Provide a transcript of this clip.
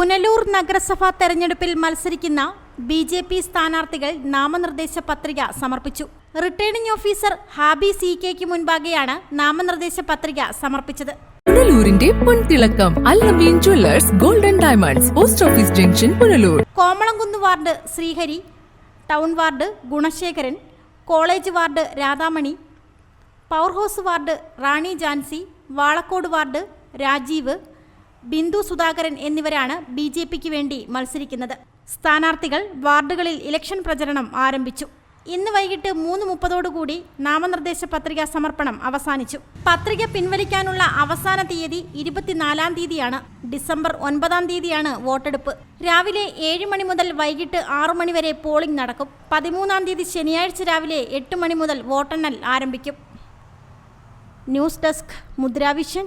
പുനലൂർ നഗരസഭാ തെരഞ്ഞെടുപ്പിൽ മത്സരിക്കുന്ന ബി ജെ പി സ്ഥാനാർത്ഥികൾ നാമനിർദ്ദേശ പത്രിക സമർപ്പിച്ചു. റിട്ടേണിംഗ് ഓഫീസർ ഹാബി സി കെക്ക് മുൻപാകെയാണ് നാമനിർദ്ദേശ പത്രിക സമർപ്പിച്ചത്. പുനലൂരിന്റെ പൊൻതിളക്കം jewellers golden diamonds post office junction Punalur. Komalamkunnu ward Srihari town ward Gunasekharan college ward Radhamani power house ward Rani Jhansi Valakkode ward Rajeev Bindu Sudhakaran എന്നിവരാണ് ബി ജെ പിക്ക് വേണ്ടി മത്സരിക്കുന്നത്. സ്ഥാനാർത്ഥികൾ വാർഡുകളിൽ ഇലക്ഷൻ പ്രചരണം ആരംഭിച്ചു. ഇന്ന് വൈകിട്ട് മൂന്ന് മുപ്പതോടുകൂടി നാമനിർദ്ദേശ പത്രിക സമർപ്പണം അവസാനിച്ചു. പത്രിക പിൻവലിക്കാനുള്ള അവസാന തീയതി ഇരുപത്തിനാലാം തീയതിയാണ്. ഡിസംബർ ഒൻപതാം തീയതിയാണ് വോട്ടെടുപ്പ്. രാവിലെ ഏഴ് മണി മുതൽ വൈകിട്ട് ആറു മണി വരെ പോളിംഗ് നടക്കും. പതിമൂന്നാം തീയതി ശനിയാഴ്ച രാവിലെ എട്ട് മണി മുതൽ വോട്ടെണ്ണൽ ആരംഭിക്കും. News desk Mudra Vision.